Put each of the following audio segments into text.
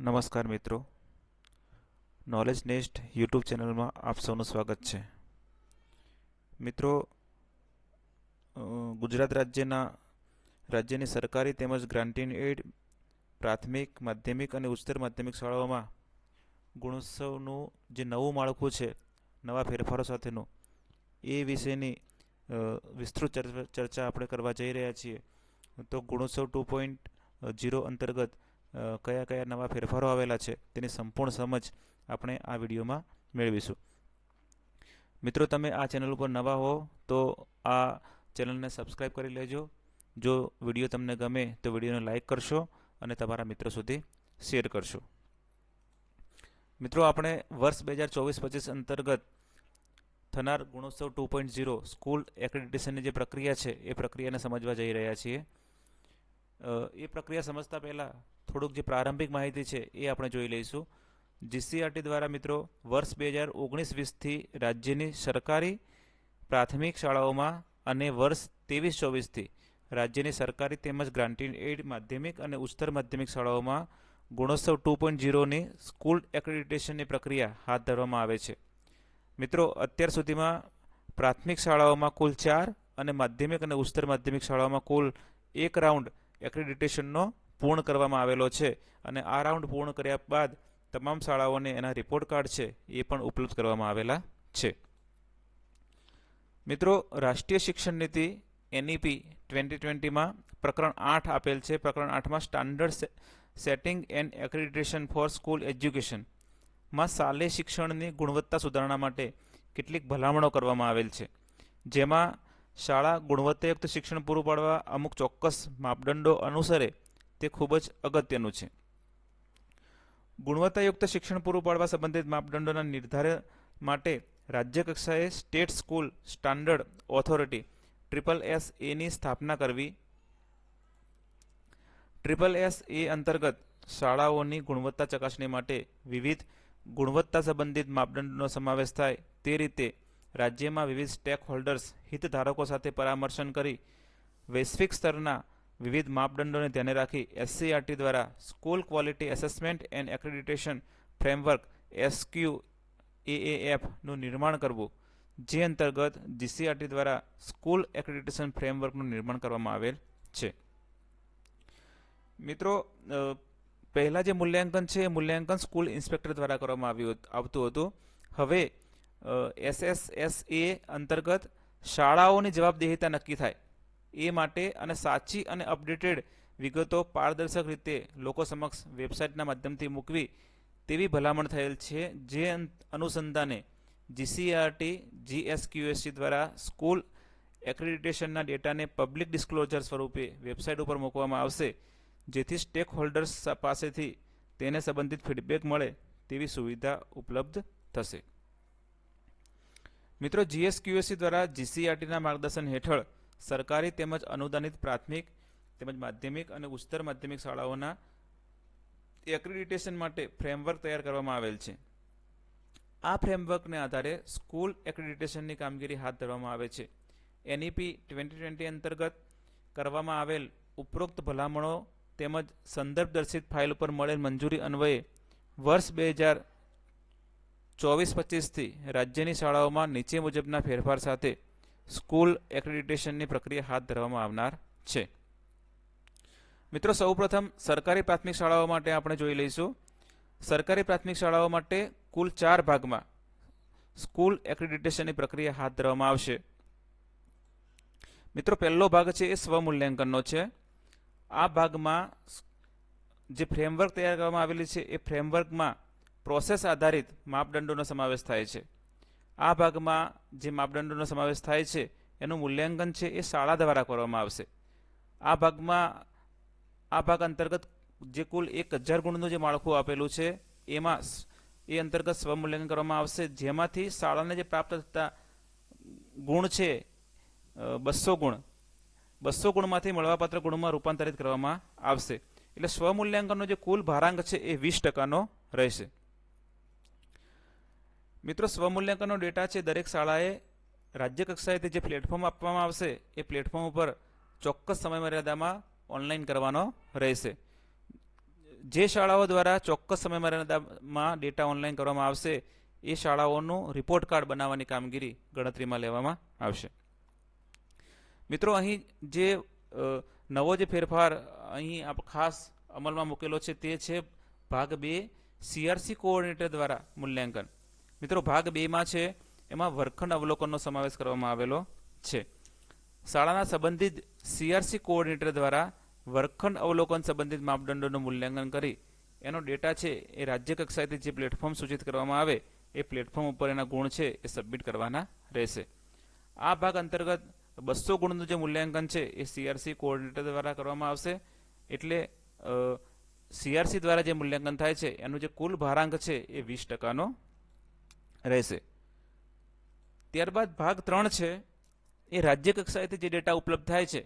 નમસ્કાર મિત્રો. Knowledge nest YouTube ચેનલમાં આપ સૌનું સ્વાગત છે. મિત્રો ગુજરાત રાજ્યના, રાજ્યની સરકારી તેમજ ગ્રાન્ટીન એડ પ્રાથમિક, માધ્યમિક અને ઉચ્ચતર માધ્યમિક શાળાઓમાં ગુણોત્સવનું જે નવું માળખું છે, નવા ફેરફારો સાથેનું, એ વિશેની વિસ્તૃત ચર્ચા આપણે કરવા જઈ રહ્યા છીએ. તો ગુણોત્સવ ટુ પોઈન્ટ જીરો અંતર્ગત કયા કયા નવા ફેરફારો આવેલા છે તેની સંપૂર્ણ સમજ આપણે આ વિડીયોમાં મેળવીશું. મિત્રો, તમે આ ચેનલ ઉપર નવા હો તો આ ચેનલને સબસ્ક્રાઈબ કરી લેજો. જો વીડિયો તમને ગમે તો વિડીયોને લાઇક કરશો અને તમારા મિત્રો સુધી શેર કરશો. મિત્રો, આપણે વર્ષ બે હજાર ચોવીસ પચીસ અંતર્ગત થનાર Gunotsav two point zero school એક્રેડિટેશનની જે પ્રક્રિયા છે એ પ્રક્રિયાને સમજવા જઈ રહ્યા છીએ. એ પ્રક્રિયા સમજતા પહેલાં થોડુંક જે પ્રારંભિક માહિતી છે એ આપણે જોઈ લઈશું. જીસીઆરટી દ્વારા મિત્રો, વર્ષ બે હજાર ઓગણીસ વીસથી રાજ્યની સરકારી પ્રાથમિક શાળાઓમાં અને વર્ષ ત્રેવીસ ચોવીસથી રાજ્યની સરકારી તેમજ ગ્રાન્ટીન એડ માધ્યમિક અને ઉચ્ચતર માધ્યમિક શાળાઓમાં ગુણોત્સવ ટુ પોઈન્ટ ઝીરોની સ્કૂલ એક્રેડિટેશનની પ્રક્રિયા હાથ ધરવામાં આવે છે. મિત્રો, અત્યાર સુધીમાં પ્રાથમિક શાળાઓમાં કુલ ચાર અને માધ્યમિક અને ઉચ્ચતર માધ્યમિક શાળાઓમાં કુલ એક રાઉન્ડ એક્રેડિટેશનનો પૂર્ણ કરવામાં આવેલો છે અને આ રાઉન્ડ પૂર્ણ કર્યા બાદ તમામ શાળાઓને એના રિપોર્ટ કાર્ડ છે એ પણ ઉપલબ્ધ કરવામાં આવેલા છે. મિત્રો, રાષ્ટ્રીય શિક્ષણ નીતિ એનઈપી ટ્વેન્ટી ટ્વેન્ટીમાં પ્રકરણ આઠ આપેલ છે. પ્રકરણ આઠમાં standard setting and accreditation for school એજ્યુકેશનમાં શાલેય શિક્ષણની ગુણવત્તા સુધારણા માટે કેટલીક ભલામણો કરવામાં આવેલ છે. જેમાં શાળા ગુણવત્તાયુક્ત શિક્ષણ પૂરું પાડવા અમુક ચોક્કસ માપદંડો અનુસરે તે ખૂબ જ અગત્યનું છે. ગુણવત્તાયુક્ત શિક્ષણ પૂરું પાડવા સંબંધિત માપદંડોના નિર્ધારણ માટે રાજ્ય કક્ષાએ state school standard authority triple S એની સ્થાપના કરવી. ટ્રિપલ એસ એ અંતર્ગત શાળાઓની ગુણવત્તા ચકાસણી માટે વિવિધ ગુણવત્તા સંબંધિત માપદંડોનો સમાવેશ થાય તે રીતે રાજ્યમાં વિવિધ સ્ટેક હોલ્ડર્સ હિતધારકો સાથે પરામર્શન કરી વૈશ્વિક સ્તરના વિવિધ માપદંડોને ધ્યાને રાખી એસસીઆરટી દ્વારા school quality assessment and accreditation framework SQ એએએફનું નિર્માણ કરવું. જે અંતર્ગત જીસીઆરટી દ્વારા સ્કૂલ એક્રેડિટેશન ફ્રેમવર્કનું નિર્માણ કરવામાં આવેલ છે. મિત્રો પહેલાં જે મૂલ્યાંકન છે, એ મૂલ્યાંકન સ્કૂલ ઇન્સ્પેક્ટર દ્વારા કરવામાં આવ્યું, આવતું હતું. હવે એસએસએસ એ અંતર્ગત શાળાઓની જવાબદેહિતા નક્કી થાય. એ માટે અને સાચી અને અપડેટેડ વિગતો પારદર્શક રીતે લોકો સમક્ષ વેબસાઇટના માધ્યમથી મૂકવી તેવી ભલામણ થયેલ છે, જે અનુસંધાને જીસીઆરટી જીએસક્યુએસસી દ્વારા સ્કૂલ એક્રેડિટેશનના ડેટાને પબ્લિક ડિસ્ક્લોઝર સ્વરૂપે વેબસાઇટ ઉપર મૂકવામાં આવશે, જેથી સ્ટેક હોલ્ડર્સ પાસેથી તેને સંબંધિત ફીડબેક મળે તેવી સુવિધા ઉપલબ્ધ થશે. મિત્રો જીએસક્યુએસસી દ્વારા જીસીઆરટીના માર્ગદર્શન હેઠળ સરકારી તેમજ અનુદાનિત પ્રાથમિક તેમજ માધ્યમિક અને ઉચ્ચતર માધ્યમિક શાળાઓના એક્રેડિટેશન માટે ફ્રેમવર્ક તૈયાર કરવામાં આવેલ છે. આ ફ્રેમવર્કને આધારે સ્કૂલ એક્રેડિટેશનની કામગીરી હાથ ધરવામાં આવે છે. એનઈપી ટ્વેન્ટી ટ્વેન્ટી અંતર્ગત કરવામાં આવેલ ઉપરોક્ત ભલામણો તેમજ સંદર્ભ દર્શિત ફાઇલ ઉપર મળેલ મંજૂરી અન્વયે વર્ષ બે હજાર ચોવીસ પચીસથી રાજ્યની શાળાઓમાં નીચે મુજબના ફેરફાર સાથે સ્કૂલ એક્રેડિટેશનની પ્રક્રિયા હાથ ધરવામાં આવનાર છે. મિત્રો, સૌપ્રથમ સરકારી પ્રાથમિક શાળાઓ માટે આપણે જોઈ લઈશું. સરકારી પ્રાથમિક શાળાઓ માટે કુલ ચાર ભાગમાં સ્કૂલ એક્રેડિટેશનની પ્રક્રિયા હાથ ધરવામાં આવશે. મિત્રો, પહેલો ભાગ છે એ સ્વમૂલ્યાંકનનો છે. આ ભાગમાં જે ફ્રેમવર્ક તૈયાર કરવામાં આવેલી છે, એ ફ્રેમવર્કમાં પ્રોસેસ આધારિત માપદંડોનો સમાવેશ થાય છે. આ ભાગમાં જે માપદંડોનો સમાવેશ થાય છે, એનું મૂલ્યાંકન છે એ શાળા દ્વારા કરવામાં આવશે. આ ભાગમાં, આ ભાગ અંતર્ગત જે કુલ એક હજાર ગુણનું જે માળખું આપેલું છે, એમાં એ અંતર્ગત સ્વમૂલ્યાંકન કરવામાં આવશે. જેમાંથી શાળાને જે પ્રાપ્ત થતા ગુણ છે બસો ગુણ, બસો ગુણમાંથી મળવાપાત્ર ગુણમાં રૂપાંતરિત કરવામાં આવશે. એટલે સ્વમૂલ્યાંકનનો જે કુલ ભારાંક છે એ વીસ ટકાનો રહેશે. મિત્રો, સ્વમૂલ્યાંકનનો ડેટા છે દરેક શાળાએ રાજ્ય કક્ષાએથી જે પ્લેટફોર્મ આપવામાં આવશે, એ પ્લેટફોર્મ ઉપર ચોક્કસ સમયમર્યાદામાં ઓનલાઈન કરવાનો રહેશે. જે શાળાઓ દ્વારા ચોક્કસ સમયમર્યાદામાં ડેટા ઓનલાઈન કરવામાં આવશે, એ શાળાઓનું રિપોર્ટ કાર્ડ બનાવવાની કામગીરી ગણતરીમાં લેવામાં આવશે. મિત્રો, અહીં જે નવો જે ફેરફાર અહીં આપ ખાસ અમલમાં મૂકેલો છે તે છે ભાગ બે સીઆરસી કોઓર્ડિનેટર દ્વારા મૂલ્યાંકન. મિત્રો, ભાગ બેમાં છે, એમાં વર્ગખંડ અવલોકનનો સમાવેશ કરવામાં આવેલો છે. શાળાના સંબંધિત સીઆરસી કોઓર્ડિનેટર દ્વારા વર્ગખંડ અવલોકન સંબંધિત માપદંડોનું મૂલ્યાંકન કરી, એનો ડેટા છે એ રાજ્ય કક્ષાએથી જે પ્લેટફોર્મ સૂચિત કરવામાં આવે, એ પ્લેટફોર્મ ઉપર એના ગુણ છે એ સબમિટ કરવાના રહેશે. આ ભાગ અંતર્ગત બસો ગુણનું જે મૂલ્યાંકન છે એ સીઆરસી કોઓર્ડિનેટર દ્વારા કરવામાં આવશે. એટલે સીઆરસી દ્વારા જે મૂલ્યાંકન થાય છે, એનું જે કુલ ભારાંક છે એ વીસ ટકાનો રહેશે. ત્યારબાદ ભાગ ત્રણ છે, એ રાજ્ય કક્ષાએથી જે ડેટા ઉપલબ્ધ થાય છે,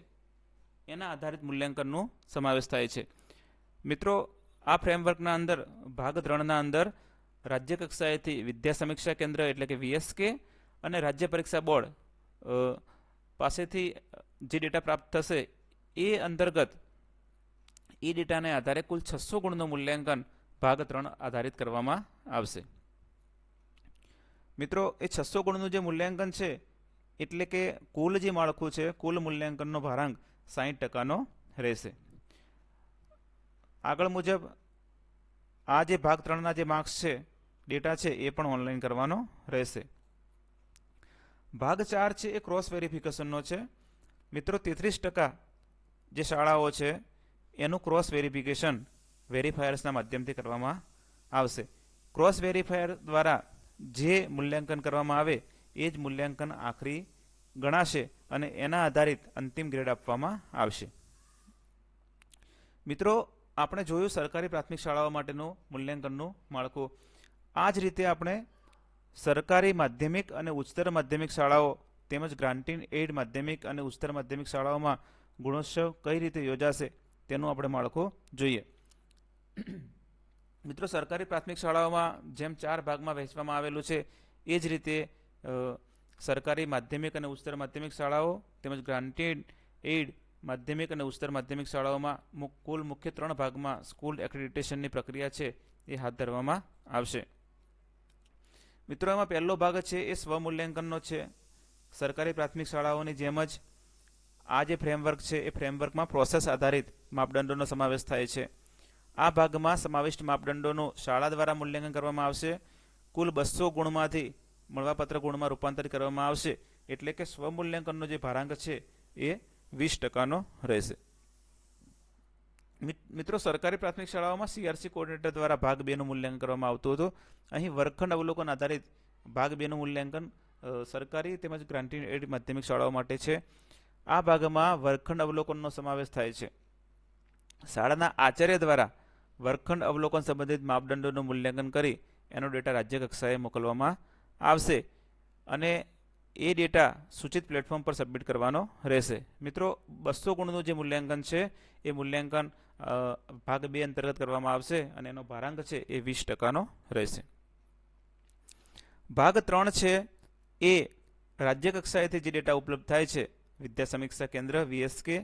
એના આધારિત મૂલ્યાંકનનો સમાવેશ થાય છે. મિત્રો, આ ફ્રેમવર્કના અંદર, ભાગ ત્રણના અંદર, રાજ્ય કક્ષાએથી વિદ્યા સમીક્ષા કેન્દ્ર એટલે કે વીએસકે અને રાજ્ય પરીક્ષા બોર્ડ પાસેથી જે ડેટા પ્રાપ્ત થશે, એ અંતર્ગત, એ ડેટાને આધારે કુલ છસો ગુણનું મૂલ્યાંકન ભાગ ત્રણ આધારિત કરવામાં આવશે. મિત્રો, એ છસો ગુણનું જે મૂલ્યાંકન છે, એટલે કે કુલ જે માળખું છે, કુલ મૂલ્યાંકનનો ભારાંક સાહીઠ ટકાનો રહેશે. આગળ મુજબ, આ જે ભાગ ત્રણના જે માર્ક્સ છે, ડેટા છે, એ પણ ઓનલાઈન કરવાનો રહેશે. ભાગ ચાર છે, એ ક્રોસ વેરિફિકેશનનો છે. મિત્રો, તેત્રીસ ટકા જે શાળાઓ છે, એનું ક્રોસ વેરિફિકેશન વેરીફાયર્સના માધ્યમથી કરવામાં આવશે. ક્રોસ વેરીફાયર દ્વારા જે મૂલ્યાંકન કરવામાં આવે, એ જ મૂલ્યાંકન આખરી ગણાશે અને એના આધારિત અંતિમ ગ્રેડ આપવામાં આવશે. મિત્રો, આપણે જોયું સરકારી પ્રાથમિક શાળાઓ માટેનું મૂલ્યાંકનનું માળખું. આ જ રીતે આપણે સરકારી માધ્યમિક અને ઉચ્ચતર માધ્યમિક શાળાઓ તેમજ ગ્રાન્ટીન એઇડ માધ્યમિક અને ઉચ્ચતર માધ્યમિક શાળાઓમાં ગુણોત્સવ કઈ રીતે યોજાશે તેનું આપણે માળખું જોઈએ. મિત્રો, સરકારી પ્રાથમિક શાળાઓમાં જેમ ચાર ભાગમાં વહેંચવામાં આવેલું છે, એ જ રીતે સરકારી માધ્યમિક અને ઉચ્ચતર માધ્યમિક શાળાઓ તેમજ ગ્રાન્ટેડ એઇડ માધ્યમિક અને ઉચ્ચતર માધ્યમિક શાળાઓમાં કુલ મુખ્ય ત્રણ ભાગમાં સ્કૂલ એક્રેડિટેશનની પ્રક્રિયા છે, એ હાથ ધરવામાં આવશે. મિત્રો એમાં પહેલો ભાગ છે, એ સ્વમૂલ્યાંકનનો છે. સરકારી પ્રાથમિક શાળાઓની જેમ જ આ જે ફ્રેમવર્ક છે, એ ફ્રેમવર્કમાં પ્રોસેસ આધારિત માપદંડોનો સમાવેશ થાય છે. આ ભાગમાં સમાવિષ્ટ માપદંડોનું શાળા દ્વારા મૂલ્યાંકન કરવામાં આવશે. કુલ બસો ગુણમાંથી મળવાપત્ર ગુણમાં રૂપાંતરિત કરવામાં આવશે. એટલે કે સ્વમૂલ્યાંકનનો જે ભારાંક છે એ વીસ ટકાનો રહેશે. મિત્રો, સરકારી પ્રાથમિક શાળાઓમાં સીઆરસી કોઓર્ડિનેટર દ્વારા ભાગ બેનું મૂલ્યાંકન કરવામાં આવતું હતું. અહીં વર્ગખંડ અવલોકન આધારિત ભાગ બેનું મૂલ્યાંકન સરકારી તેમજ ગ્રાન્ટી એડ માધ્યમિક શાળાઓ માટે છે. આ ભાગમાં વર્ગખંડ અવલોકનનો સમાવેશ થાય છે. શાળાના આચાર્ય દ્વારા વર્ગખંડ અવલોકન સંબંધિત માપદંડોનું મૂલ્યાંકન કરી એનો ડેટા રાજ્ય કક્ષાએ મોકલવામાં આવશે અને એ ડેટા સૂચિત પ્લેટફોર્મ પર સબમિટ કરવાનો રહેશે. મિત્રો, બસો ગુણનું જે મૂલ્યાંકન છે, એ મૂલ્યાંકન ભાગ બે અંતર્ગત કરવામાં આવશે અને એનો ભારાંક છે એ વીસ ટકાનો રહેશે. ભાગ ત્રણ છે એ રાજ્ય કક્ષાએથી જે ડેટા ઉપલબ્ધ થાય છે, વિદ્યા સમીક્ષા કેન્દ્ર, વીએસકે,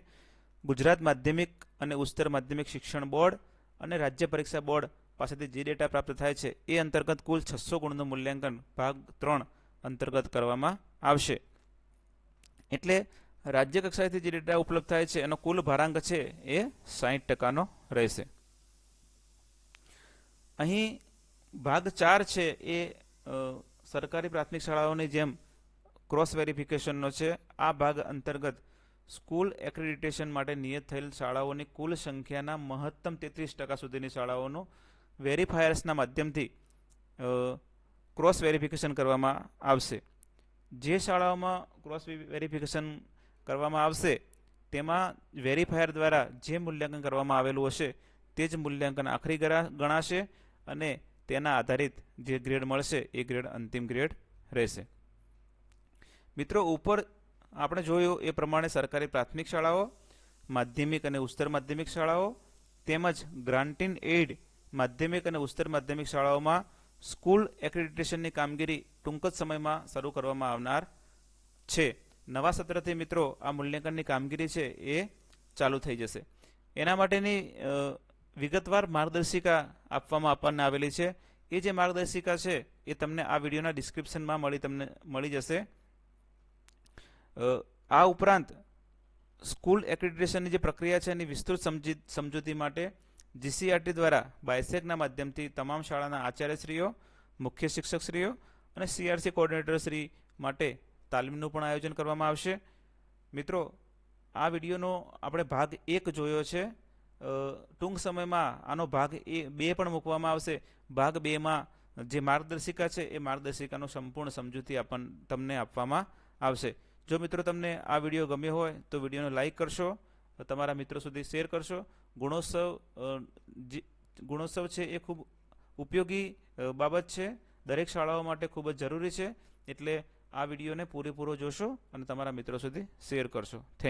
ગુજરાત માધ્યમિક અને ઉચ્ચતર માધ્યમિક શિક્ષણ બોર્ડ અને રાજ્ય પરીક્ષા બોર્ડ પાસેથી જે ડેટા પ્રાપ્ત થાય છે, એ અંતર્ગત કુલ છસો ગુણનું મૂલ્યાંકન ભાગ ત્રણ અંતર્ગત કરવામાં આવશે. એટલે રાજ્ય કક્ષાએથી જે ડેટા ઉપલબ્ધ થાય છે, એનો કુલ ભારાંક છે એ સાહીઠ ટકાનો રહેશે. અહીં ભાગ ચાર છે એ સરકારી પ્રાથમિક શાળાઓની જેમ ક્રોસ વેરિફિકેશનનો છે. આ ભાગ અંતર્ગત સ્કૂલ એક્રેડિટેશન માટે નિયત થયેલ શાળાઓની કુલ સંખ્યાના મહત્તમ તેત્રીસ ટકા સુધીની શાળાઓનું વેરીફાયર્સના માધ્યમથી ક્રોસ વેરિફિકેશન કરવામાં આવશે. જે શાળાઓમાં ક્રોસ વેરિફિકેશન કરવામાં આવશે, તેમાં વેરીફાયર દ્વારા જે મૂલ્યાંકન કરવામાં આવેલું હશે, તે જ મૂલ્યાંકન આખરી ગણા- ગણાશે અને તેના આધારિત જે ગ્રેડ મળશે, એ ગ્રેડ અંતિમ ગ્રેડ રહેશે. મિત્રો, ઉપર આપણે જોયું એ પ્રમાણે સરકારી પ્રાથમિક શાળાઓ, માધ્યમિક અને ઉચ્ચતર માધ્યમિક શાળાઓ, તેમજ ગ્રાન્ટીન એઇડ માધ્યમિક અને ઉચ્ચતર માધ્યમિક શાળાઓમાં સ્કૂલ એક્રેડિટેશનની કામગીરી ટૂંક જ સમયમાં શરૂ કરવામાં આવનાર છે. નવા સત્રથી મિત્રો, આ મૂલ્યાંકનની કામગીરી છે એ ચાલુ થઈ જશે. એના માટેની વિગતવાર માર્ગદર્શિકા આપવામાં આપણને આવેલી છે. એ જે માર્ગદર્શિકા છે એ તમને આ વિડીયોના ડિસ્ક્રિપ્શનમાં મળી તમને, મળી જશે. આ ઉપરાંત સ્કૂલ એક્રેડિટેશનની જે પ્રક્રિયા છે એની વિસ્તૃત સમજી, સમજૂતી માટે જીસીઆરટી દ્વારા બાયસેકના માધ્યમથી તમામ શાળાના આચાર્યશ્રીઓ, મુખ્ય શિક્ષકશ્રીઓ અને સીઆરસી કોઓર્ડિનેટરશ્રી માટે તાલીમનું પણ આયોજન કરવામાં આવશે. મિત્રો, આ વિડીયોનો આપણે ભાગ એક જોયો છે. ટૂંક સમયમાં આનો ભાગ એ, બે પણ મૂકવામાં આવશે. ભાગ બેમાં જે માર્ગદર્શિકા છે એ માર્ગદર્શિકાનો સંપૂર્ણ સમજૂતી આપણ, તમને આપવામાં આવશે. જો મિત્રો તમને આ વીડિયો ગમ્યો હોય તો વિડીયોને લાઇક કરશો તમારા મિત્રો સુધી શેર કરશો. ગુણોત્સવ ગુણોત્સવ છે એ ખૂબ ઉપયોગી બાબત છે. દરેક શાળાઓ માટે ખૂબ જ જરૂરી છે. એટલે આ વિડીયોને પૂરેપૂરો જોશો અને તમારા મિત્રો સુધી શેર કરશો. થેન્ક